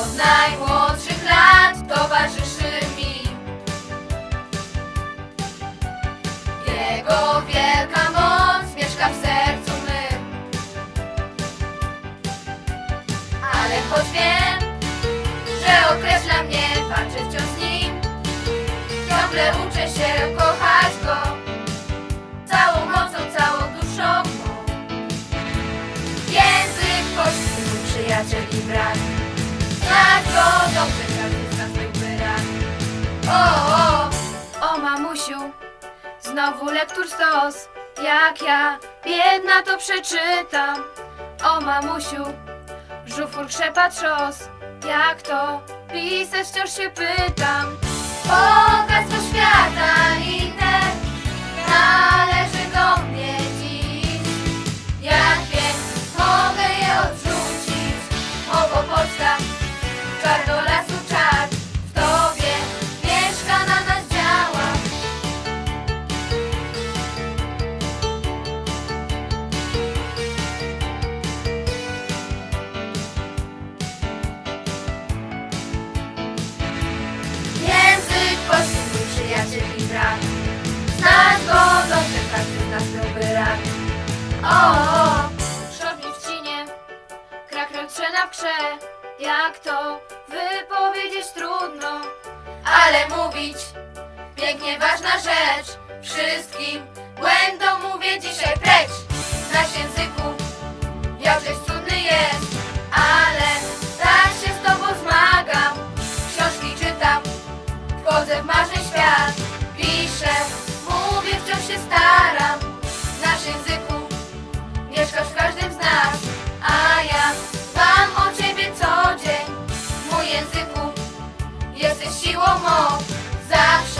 Od najmłodszych lat towarzyszy mi. Jego wielka moc mieszka w sercu mym Ale choć wiem, że określa mnie Walczę wciąż z nim. Ciągle uczę się kochać go Całą mocą, całą duszą mą. Język polski, przyjaciel i brat Byłby rad O, o, o mamusiu Znowu lektur stos Jak ja, biedna to przeczytam. O mamusiu Żuchwór krzepa trzos. Jak to pisać wciąż się pytam O, szorni w cinie Krakra trzena w krze Jak to wypowiedzieć trudno Ale mówić Pięknie ważna rzecz. Wszystkim błędom mówię dzisiaj języku. Jesteś siłą mą zawsze